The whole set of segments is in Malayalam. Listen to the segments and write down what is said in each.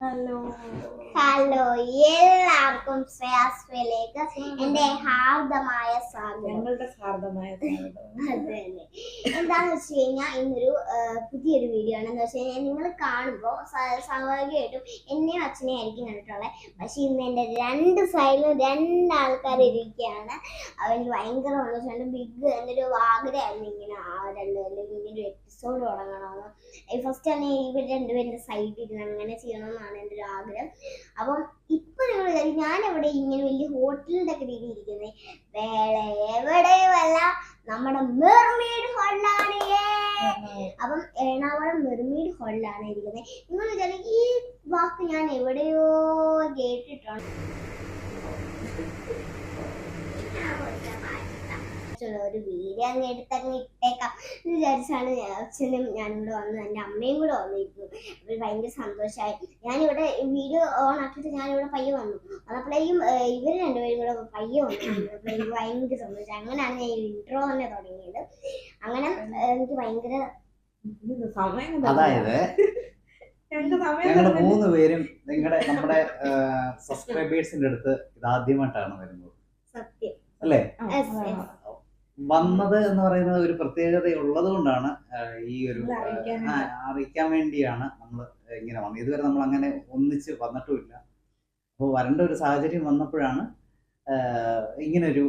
ഹലോ. ഹലോ എല്ലാവർക്കും ശ്രേയാസ്വയിലേക്ക് എന്റെ ഹാർദമായ സ്വാഗതം. സ്വാഗതം. അത് തന്നെ എന്താന്ന് വെച്ച് കഴിഞ്ഞാൽ ഇന്നൊരു പുതിയൊരു വീഡിയോ ആണ്. എന്താ വെച്ച് കഴിഞ്ഞാൽ നിങ്ങൾ കാണുമ്പോൾ സ്വാഭാവികമായിട്ടും എന്നെയും അച്ഛനെയും ആയിരിക്കും കണ്ടിട്ടുള്ളത്. പക്ഷെ ഇന്ന് എന്റെ രണ്ട് സൈഡിലും രണ്ട് ആൾക്കാർ ഇരിക്കുകയാണ്. അവന് ഭയങ്കര സന്തോഷമുണ്ട് ബിഗ് എന്നൊരു ആഗ്രഹമായിരുന്നു ഇങ്ങനെ ആ രണ്ടുപേരും ഇങ്ങനെ ഒരു എപ്പിസോഡ് തുടങ്ങണമെന്ന് ഫസ്റ്റ് തന്നെ ഇവർ രണ്ടുപേരുടെ സൈഡിൽ ഇരുന്ന് അങ്ങനെ ചെയ്യണമെന്നാണ് എന്റെ ഒരു ആഗ്രഹം. അപ്പം ഇപ്പൊ നിങ്ങൾ വിചാരിച്ചു ഞാൻ എവിടെ ഇങ്ങനെ വലിയ ഹോട്ടലിന്റെ ഒക്കെ രീതിയിൽ ഇരിക്കുന്നത് വേറെ എവിടെയുമല്ല നമ്മുടെ മെർമീഡ് ഹോളിലാണ് അപ്പം എറണാകുളം മെർമീഡ് ഹോളിലാണ് ഇരിക്കുന്നത് നിങ്ങൾ വിചാരിക്കും ഈ വാക്ക് ഞാൻ എവിടെയോ കേട്ടിട്ടുണ്ട്. ഒരു വീഡിയോ അങ്ങ് എടുത്തങ്ങ് ഇട്ടേക്കാം എന്ന് വിചാരിച്ചാണ് ഞാൻ- അച്ഛനും ഞാനിവിടെ വന്ന് എന്റെ അമ്മയും കൂടെ വന്നിരുന്നു. അപ്പോൾ ഭയങ്കര സന്തോഷമായി. ഞാനിവിടെ വീഡിയോ ഓൺ ആക്കിയിട്ട് ഞാനിവിടെ പയ്യെ വന്നു. വന്നപ്പോഴേക്കും ഇവർ രണ്ടുപേരും കൂടെ പയ്യെ വന്നു. എനിക്ക് ഭയങ്കര സന്തോഷം. അങ്ങനെയാണ് ഞാൻ ഇൻട്രോ തന്നെ തുടങ്ങിയത്. അങ്ങനെ എനിക്ക് ഭയങ്കര. അതായത് ഞങ്ങളുടെ. മൂന്ന് പേരും നിങ്ങളുടെ നമ്മുടെ സബ്സ്ക്രൈബേഴ്സിന്റെ അടുത്ത് ഇത് ആദ്യമായിട്ടാണ് വരുന്നത് അല്ലേ. വന്നത് എന്ന് പറയുന്നത് ഒരു പ്രത്യേകത ഉള്ളത് കൊണ്ടാണ് ഈ ഒരു അറിയിക്കാൻ വേണ്ടിയാണ് നമ്മൾ ഇങ്ങനെ വന്നത്. ഇതുവരെ നമ്മൾ അങ്ങനെ ഒന്നിച്ച് വന്നിട്ടുമില്ല. അപ്പോൾ വരേണ്ട ഒരു സാഹചര്യം വന്നപ്പോഴാണ് ഇങ്ങനെ ഒരു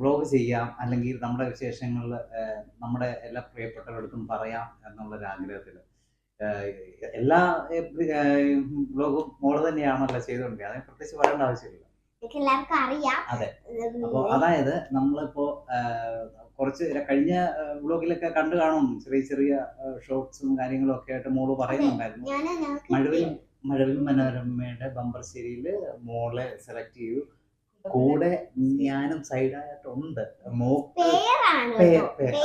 വ്ലോഗ് ചെയ്യാം അല്ലെങ്കിൽ നമ്മുടെ വിശേഷങ്ങൾ നമ്മുടെ എല്ലാ പ്രിയപ്പെട്ടവരടുത്തും പറയാം എന്നുള്ളൊരു ആഗ്രഹത്തിൽ എല്ലാ വ്ലോഗും മോൾ തന്നെയാണല്ലോ ചെയ്തുകൊണ്ടിരിക്കുന്നത്. അതിന് പ്രത്യേകിച്ച് പറയേണ്ട ആവശ്യമില്ല. എല്ലാവർക്കും അറിയാം. അതെ. അപ്പൊ അതായത് നമ്മളിപ്പോ കുറച്ച് കഴിഞ്ഞ വ്ലോഗിലൊക്കെ കണ്ടു കാണും. ചെറിയ ചെറിയ ഷോർട്സും കാര്യങ്ങളും ഒക്കെ ആയിട്ട് മോൾ പറയുന്നുണ്ടായിരുന്നു. മഴവിൽ മഴവിൽ മനോരമയുടെ ബമ്പർ ശരിയിൽ മോളെ സെലക്ട് ചെയ്തു. കൂടെ ഞാനും സൈഡായിട്ടുണ്ട് മോ പേരാണ് പേ- കേട്ടോ.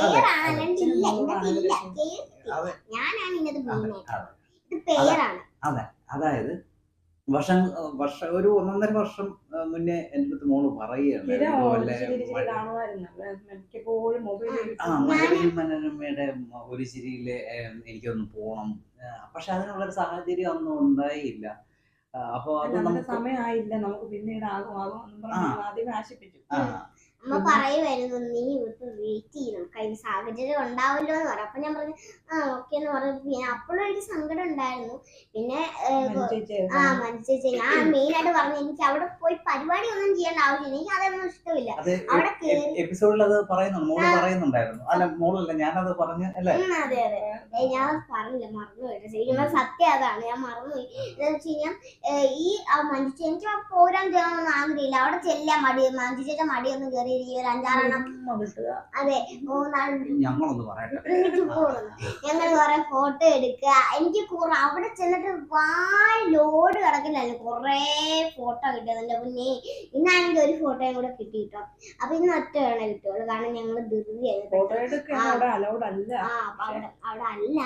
അതെ, അതായത് വർഷം വർഷം ഒരു ഒന്നൊന്നര വർഷം മുന്നേ എന്റെ അടുത്ത് മോൾ പറയുകയാണ്. ആ മഴവിൽ മനോരമയുടെ ഒരു ചിരിയിൽ എനിക്കൊന്ന് പോകണം പക്ഷെ അതിനുള്ളൊരു സാഹചര്യം ഒന്നും ഉണ്ടായില്ല. അപ്പോൾ അപ്പൊ അത് നമുക്ക് സമയമായില്ല. നമുക്ക് പിന്നീട് ആകും ആകും ആദ്യമേ ആശിപ്പിച്ചു. അമ്മ പറയുമായിരുന്നു നീ ഇവിടുത്തെ വെയിറ്റ് ചെയ്യണം. അതിന് സാഹചര്യം ഉണ്ടാവില്ലോ എന്ന് പറഞ്ഞു. അപ്പൊ ഞാൻ പറഞ്ഞു ആ ഓക്കെ എന്ന് പറഞ്ഞു. പിന്നെ അപ്പോഴും എനിക്ക് സങ്കടം ഉണ്ടായിരുന്നു. പിന്നെ ആ മനസ്സിലായി ഞാൻ മെയിൻ ആയിട്ട് പറഞ്ഞു എനിക്ക് അവിടെ പോയി പരിപാടി ഒന്നും ചെയ്യേണ്ട ആവശ്യമില്ല. എനിക്ക് അതൊന്നും ഇഷ്ടമില്ല. അവിടെ എപ്പിസോഡിൽ അത് പറയുന്നുണ്ടായിരുന്നു. അല്ല മോളല്ല ഞാനത് പറഞ്ഞു അല്ലേ? അതെ അതെ. ഞാൻ പറഞ്ഞില്ല മറന്നു പോയിട്ട് ശരിക്കും സത്യം അതാണ് ഞാൻ മറന്നുപോയി. എന്താ വെച്ച് കഴിഞ്ഞാൽ ഈ ആ എനിക്ക് ആ പ്രോഗ്രാം ചെയ്യാനൊന്നും ആഗ്രഹമില്ല. അവിടെ ചെല്ലാൻ മടി മഞ്ജു ചേച്ച മടിയൊന്നും കയറി ഒരു അഞ്ചാറെണ്ണം. അതെ ഞങ്ങളൊന്ന് പറയട്ടെ. ഞങ്ങൾ കുറെ ഫോട്ടോ എടുക്കുക. എനിക്ക് കുറെ അവിടെ ചെന്നിട്ട് വായ ലോഡ് കിടക്കില്ലായിരുന്നു കുറെ ഫോട്ടോ കിട്ടുന്നുണ്ട് പിന്നെ. ഇന്നാണെങ്കിൽ ഒരു ഫോട്ടോയും കൂടെ കിട്ടി കേട്ടോ അപ്പൊ ഇന്ന് ഒറ്റ വേണം കിട്ടുള്ളൂ. കാരണം ഞങ്ങൾ അല്ല. ആ അവിടെ അവിടെ അല്ല.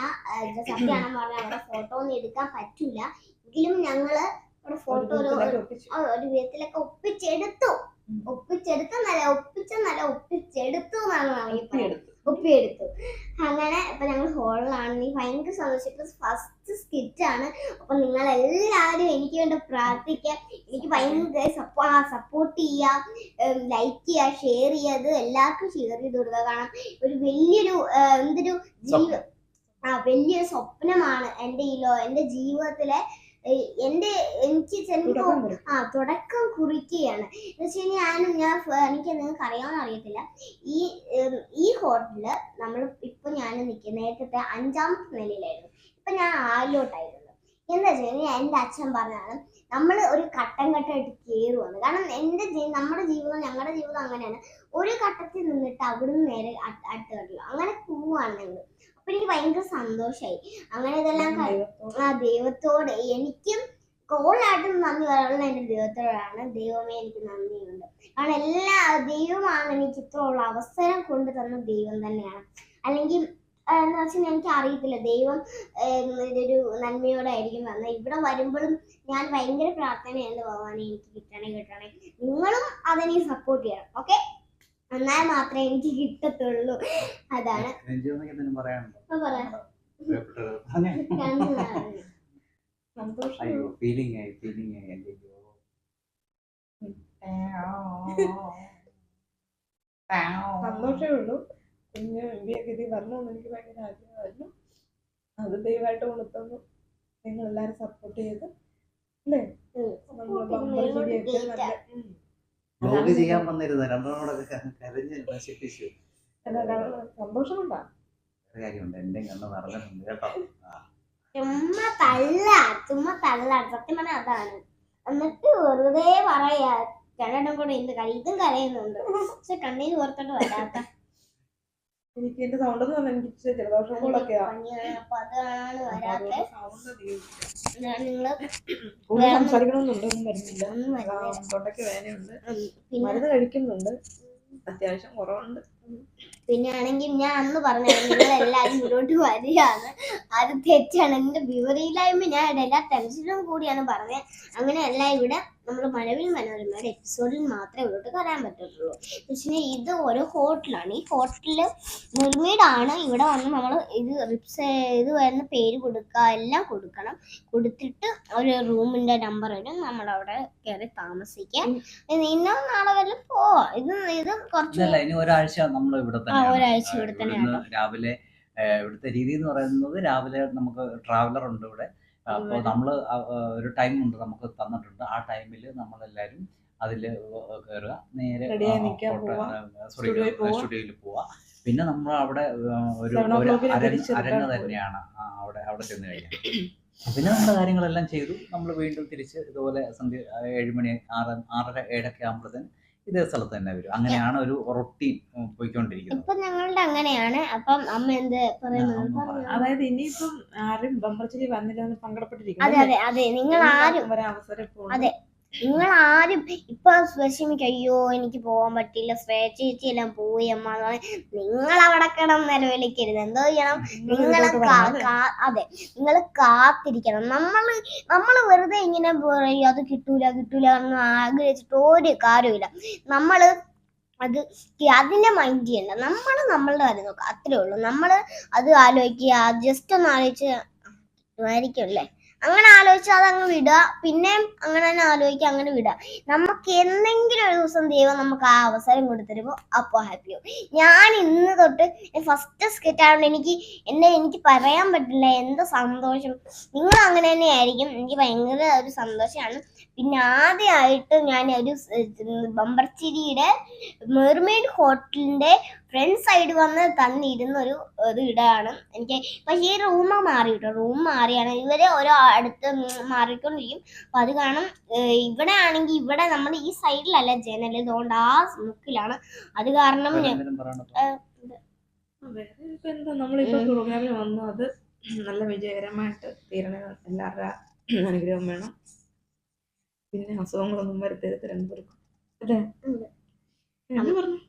സത്യമാണെന്ന് പറഞ്ഞാൽ അവിടെ ഫോട്ടോ ഒന്നും എടുക്കാൻ പറ്റില്ല. എങ്കിലും ഞങ്ങൾ അവിടെ ഫോട്ടോ ഒരു വിധത്തിലൊക്കെ ഒപ്പിച്ചെടുത്തു. ഉം. ഒപ്പിച്ചെടുത്തെന്നല്ല ഒപ്പിച്ചെന്നല്ല ഒപ്പിച്ചെടുത്തു എന്നാണ് ഒപ്പിയെടുത്തു. അങ്ങനെ ഇപ്പൊ ഞങ്ങൾ ഹോളിലാണ്. നീ ഭയങ്കര സന്തോഷം ഫസ്റ്റ് സ്കിറ്റ് ആണ്. അപ്പൊ നിങ്ങൾ എല്ലാവരും എനിക്ക് വേണ്ടി പ്രാർത്ഥിക്കാം. എനിക്ക് ഭയങ്കര സപ്പോർട്ട് ചെയ്യാം. ലൈക്ക് ചെയ്യുക ഷെയർ ചെയ്യുക ഇത് എല്ലാവർക്കും ഷെയർ ചെയ്ത് കൊടുക്കുക. കാരണം ഒരു വലിയൊരു എന്തൊരു ജീവ ആ വലിയൊരു സ്വപ്നമാണ് എന്റെ ഈ ലോ എന്റെ ജീവിതത്തിലെ എന്റെ എനിക്ക് ചിലപ്പോൾ. ആ തുടക്കം കുറിക്കുകയാണ്. എന്ന് വെച്ച് കഴിഞ്ഞാൽ ഞാനും ഞാൻ എനിക്ക് നിങ്ങൾക്ക് അറിയാമെന്ന് അറിയത്തില്ല. ഈ ഈ ഹോട്ടലിൽ നമ്മൾ ഇപ്പൊ ഞാൻ നിൽക്കുന്ന നേരത്തെ അഞ്ചാമത്തെ നിലയിലായിരുന്നു. ഇപ്പൊ ഞാൻ ആലോട്ടായിരുന്നു എന്താ വെച്ച് കഴിഞ്ഞാൽ എന്റെ അച്ഛൻ പറഞ്ഞാണ് നമ്മൾ ഒരു ഘട്ടം ഘട്ടമായിട്ട് കയറുവാണ് കാരണം എന്റെ നമ്മുടെ ജീവിതം ഞങ്ങളുടെ ജീവിതം അങ്ങനെയാണ്. ഒരു ഘട്ടത്തിൽ നിന്നിട്ട് അവിടുന്ന് നേരെ അട്- അടുത്ത അങ്ങനെ പോവാണ് ഞങ്ങൾ അപ്പൊ എനിക്ക് ഭയങ്കര സന്തോഷമായി അങ്ങനെ ഇതെല്ലാം ആ ദൈവത്തോട് എനിക്കും കോളായിട്ടും നന്ദി പറയാനുള്ള എന്റെ ദൈവത്തോടാണ്. ദൈവമേ എനിക്ക് നന്ദിയുണ്ട്. കാരണം എല്ലാ ദൈവമാണ് എനിക്ക് ഇത്രയുള്ള അവസരം കൊണ്ടു തന്ന ദൈവം തന്നെയാണ്. അല്ലെങ്കിൽ എന്ന് വെച്ചാൽ എനിക്ക് അറിയത്തില്ല. ദൈവം ഒരു ഇതൊരു നന്മയോടായിരിക്കും വന്നത്. ഇവിടെ വരുമ്പോഴും ഞാൻ ഭയങ്കര പ്രാർത്ഥനയാണ് ഭഗവാനെ എനിക്ക് കിട്ടണേ കിട്ടണേ. നിങ്ങളും അതിനെ സപ്പോർട്ട് ചെയ്യണം. ഓക്കെ എന്നാൽ മാത്രമേ എനിക്ക് കിട്ടത്തുള്ളൂ. അതാണ്. സന്തോഷമേ ഉള്ളൂ കുഞ്ഞ് ഇന്ത്യയൊക്കെ വരണമെന്ന് എനിക്ക് ഭയങ്കര ആഗ്രഹമായിരുന്നു. അത് ദൈവമായിട്ട് കൊണ്ടുത്തന്നു നിങ്ങൾ എല്ലാവരും സപ്പോർട്ട് ചെയ്ത്. അല്ലേ? നമ്മൾ വ്ലോഗ് ചെയ്യാൻ വന്നിരുന്നു രണ്ടെണ്ണോടൊക്കെ കരഞ്ഞ് നശിപ്പിച്ചു. സന്തോഷമുണ്ടാ? ഒരു കാര്യമുണ്ട്. എന്റെ കണ്ണ് നിറഞ്ഞിട്ടുണ്ട് കേട്ടോ. ആ. ചുമ്മാ തള്ള ചുമ്മാ തള്ളാണ് സത്യം പറഞ്ഞാൽ അതാണ്. എന്നിട്ട് വെറുതെ പറയാ കൂടെ ഇന്ന് കഴി ഇതും കരയുന്നുണ്ട്. പക്ഷെ കണ്ണീര് പുറത്തോട്ട് വരാത്ത എനിക്ക് എന്റെ സൗണ്ട് എന്ന് പറഞ്ഞാൽ എനിക്ക് ജലദോഷം കൂടുതൽ സംസാരിക്കണമെന്നുണ്ട്. ഒന്നും വരുന്നില്ല. തൊണ്ടയ്ക്ക് വേദനയുണ്ട്. മരുന്ന് കഴിക്കുന്നുണ്ട്. അത്യാവശ്യം കുറവുണ്ട്. പിന്നെ ആണെങ്കിൽ ഞാൻ അന്ന് പറഞ്ഞു നിങ്ങൾ മുന്നോട്ട് വരികയാണ്. അത് തെറ്റാണ്. എന്റെ വിവരയില്ലായ്മ ഞാൻ എല്ലാ ടെൻഷനും കൂടിയാണ് പറഞ്ഞത്. അങ്ങനെയല്ല ഇവിടെ നമ്മൾ മഴവിൽ മനോരമയുടെ എപ്പിസോഡിൽ മാത്രമേ ഇവിടോട്ട് വരാൻ പറ്റത്തുള്ളൂ. പക്ഷേ ഇത് ഒരു ഹോട്ടലാണ് ഈ ഹോട്ടലിൽ നിർമ്മീടാണ് ഇവിടെ വന്ന് നമ്മൾ ഇത് റിപ്സ് ഇത് വരുന്ന പേര് കൊടുക്കുക എല്ലാം കൊടുക്കണം. കൊടുത്തിട്ട് ഒരു റൂമിന്റെ നമ്പർ വരും. നമ്മൾ അവിടെ കയറി താമസിക്കാം. ഇന്നും നാളെ വരെ പോവാം. ഇത് ഇത് കുറച്ച് ഒരാഴ്ച നമ്മൾ ഇവിടെ തന്നെ. രാവിലെ ഇവിടുത്തെ രീതി എന്ന് പറയുന്നത് രാവിലെ നമുക്ക് ട്രാവലർ ഉണ്ട് ഇവിടെ. അപ്പോൾ നമ്മൾ ഒരു ടൈം ഉണ്ട് നമുക്ക് തന്നിട്ടുണ്ട്. ആ ടൈമിൽ നമ്മളെല്ലാവരും അതിൽ കയറുക നേരെ. സ്റ്റുഡിയോയിൽ പോവുക പിന്നെ നമ്മൾ അവിടെ ഒരു അരങ്ങ് തന്നെയാണ്. അവിടെ അവിടെ ചെന്ന് കഴിഞ്ഞാൽ പിന്നെ നമ്മുടെ കാര്യങ്ങളെല്ലാം ചെയ്തു. നമ്മൾ വീണ്ടും തിരിച്ച് ഇതുപോലെ സന്ധ്യ ഏഴുമണി ഏഴ് മണി ആറ് ആറര ഏഴൊക്കെ ആകുമ്പോഴത്തേന് ഇതേ സ്ഥലത്ത് തന്നെ വരും. അങ്ങനെയാണ് ഒരു റൊട്ടീൻ പോയിക്കൊണ്ടിരിക്കുന്നത്. ഇപ്പൊ ഞങ്ങളുടെ അങ്ങനെയാണ്. അപ്പം അമ്മ എന്ത് പറയുന്നത് അമ്മ പറഞ്ഞോ. പറയാം. അതായത് ഇനിയിപ്പം ആരും ബമ്പർച്ചേരി വന്നില്ലെന്ന് എന്ന് അതെ അതെ അതെ. നിങ്ങൾ ആരും അവസരം അതെ. നിങ്ങൾ ആരും ഇപ്പൊ വിഷമിക്കും അയ്യോ എനിക്ക് പോകാൻ പറ്റില്ല ശ്രേയ ചേച്ചി എല്ലാം പോയി അമ്മ നിങ്ങൾ അവിടെ കിടന്ന് നിലവിളിക്കരുത്. എന്തോ ചെയ്യണം? നിങ്ങൾ. അതെ. നിങ്ങൾ കാത്തിരിക്കണം. നമ്മൾ നമ്മൾ വെറുതെ ഇങ്ങനെ അത് കിട്ടൂല കിട്ടൂല എന്ന് ആഗ്രഹിച്ചിട്ട് ഒരു കാര്യമില്ല നമ്മൾ അത് അതിനെ മൈൻഡ് ചെയ്യണ്ട. നമ്മൾ നമ്മളുടെ കാര്യം നോക്കുക അത്രേ ഉള്ളൂ. നമ്മൾ അത് ആലോചിക്കുക. ജസ്റ്റ് ഒന്ന് ആലോചിച്ച് ആയിരിക്കും അല്ലേ? അങ്ങനെ ആലോചിച്ച് അതങ്ങ് വിടുക. പിന്നെയും അങ്ങനെ തന്നെ ആലോചിക്കുക അങ്ങനെ വിടുക. നമുക്ക് എന്തെങ്കിലും ഒരു ദിവസം ദൈവം നമുക്ക് ആ അവസരം കൊടുത്തരുമ്പോൾ അപ്പോൾ ഹാപ്പിയാവും ഞാൻ ഇന്ന് തൊട്ട് ഫസ്റ്റ് സ്കിറ്റ് ആയതുകൊണ്ട് എനിക്ക് എന്നെ എനിക്ക് പറയാൻ പറ്റില്ല. എന്ത് സന്തോഷം. നിങ്ങൾ അങ്ങനെ തന്നെ ആയിരിക്കും എനിക്ക് ഭയങ്കര ഒരു സന്തോഷമാണ്. പിന്നെ ആദ്യമായിട്ട് ഞാൻ ഒരു ബമ്പർച്ചിരിയുടെ മെർമെയ്ഡ് ഹോട്ടലിന്റെ ഫ്രണ്ട് സൈഡ് വന്ന് തന്നിരുന്ന ഒരു ഒരു ഇടമാണ് എനിക്ക് പക്ഷേ ഈ റൂം മാറി കേട്ടോ റൂം മാറിയാണ്. ഇവർ ഓരോ അടുത്ത് മാറിക്കൊണ്ടിരിക്കും. അപ്പം അത് കാരണം ഇവിടെ ആണെങ്കിൽ ഇവിടെ നമ്മൾ ഈ സൈഡിലല്ല ജനൽ ഇതുകൊണ്ട് ആ മുക്കിലാണ് അത് കാരണം എന്താ നമ്മളിപ്പോ ഉം. പ്രോഗ്രാമിൽ വന്നു. അത് നല്ല വിജയകരമായിട്ട് തീരണ എല്ലാവരുടെ അനുഗ്രഹം വേണം. പിന്നെ അസുഖങ്ങളൊന്നും വരുത്തരുത് രണ്ടുപേർക്കും. അല്ലേ? പറഞ്ഞു?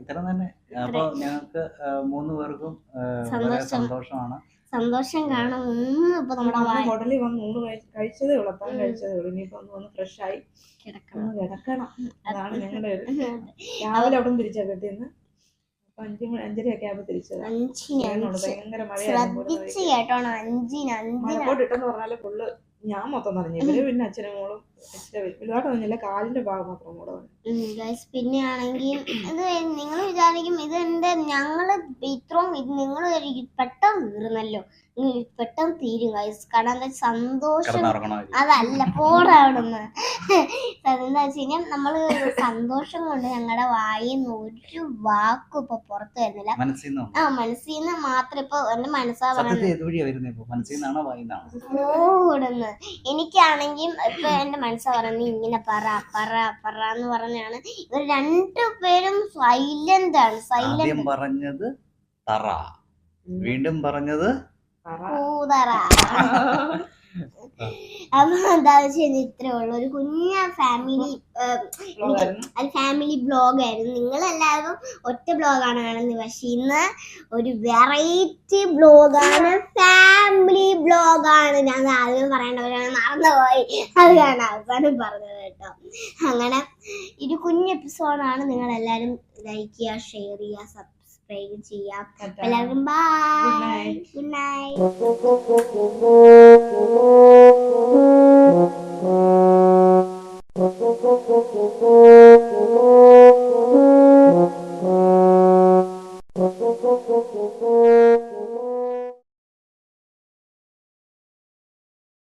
ഇത്ര തന്നെ. അപ്പൊ ഞങ്ങൾക്ക് മൂന്ന് പേർക്കും വളരെ സന്തോഷം. സന്തോഷമാണ്. സന്തോഷം കാണും ഒന്നും ഇപ്പൊ നമ്മുടെ ഹോട്ടലിൽ വന്ന് ഊണ് കഴി- കഴിച്ചതേ ഉള്ളൂ. അപ്പം. കഴിച്ചതേ ഉള്ളൂ. ഇനിയിപ്പോ ഒന്ന് വന്ന് ഫ്രഷ് ആയി കിടക്കണം. കിടക്കണം. അതാണ് ഞങ്ങളുടെ ഒരു രാവിലെ അവിടെ നിന്ന് തിരിച്ചാ കെട്ടിന്ന് അഞ്ചരയൊക്കെ ആകുമ്പോ തിരിച്ചത്. അഞ്ച്. ഭയങ്കര മഴയാണ് ഇട്ടെന്ന് പറഞ്ഞാൽ ഫുള്ള് ഞാൻ മൊത്തം പറഞ്ഞു ഇവർ പിന്നെ അച്ഛനും മോളും നനഞ്ഞില്ല കാലിന്റെ ഭാഗം മാത്രം കൂടെ പിന്നെ ആണെങ്കിൽ ഇത് നിങ്ങൾ വിചാരിക്കും ഇത് എന്റെ ഞങ്ങൾ ഇത്രയും ഇത് നിങ്ങൾ പെട്ടെന്ന് തീർന്നല്ലോ. പെട്ടെന്ന് തീരും ഗൈസ് കാരണം എന്താ സന്തോഷം അതല്ല പോടാ അവിടുന്ന്. എന്താ വെച്ച് കഴിഞ്ഞാൽ നമ്മൾ സന്തോഷം കൊണ്ട് ഞങ്ങളുടെ വായിൽ നിന്ന് ഒരു വാക്കും ഇപ്പൊ പുറത്തു വരുന്നില്ല. ആ മനസ്സിൽ നിന്ന് മാത്രം ഇപ്പൊ എന്റെ മനസ്സാ ഓടുന്നു എനിക്കാണെങ്കിൽ ഇപ്പൊ എന്റെ മനസ്സാ പറയുന്നത് ഇങ്ങനെ പറ പറ പറ എന്ന് പറഞ്ഞാണ്. ഇവർ രണ്ടുപേരും സൈലന്റ് ആണ് ആദ്യം സൈലന്റ് പറഞ്ഞത് തറ. വീണ്ടും പറഞ്ഞത് പറ. അപ്പൊ എന്താ വെച്ചാൽ ഇത്രേ ഉള്ളു. ഒരു കുഞ്ഞ ഫാമിലി ഒരു ഫാമിലി ബ്ലോഗ് ആയിരുന്നു. നിങ്ങൾ എല്ലാവരും ഒറ്റ ബ്ലോഗാണ് കാണുന്നത്. പക്ഷെ ഇന്ന് ഒരു വെറൈറ്റി ബ്ലോഗാണ് ഫാമിലി ബ്ലോഗാണ് ഞാൻ ആദ്യം പറയേണ്ടവരാണ് മറന്നുപോയി അതാണ് അവസാനം പറഞ്ഞത് കേട്ടോ. അങ്ങനെ ഒരു കുഞ്ഞ് എപ്പിസോഡാണ് നിങ്ങൾ എല്ലാവരും ലൈക്ക് ചെയ്യുക ഷെയർ ചെയ്യുക സബ്സ്ക്രൈബ് സബ്സ്ക്രൈബ് ചെയ്യാം. എല്ലാവർക്കും bye Good night. Good night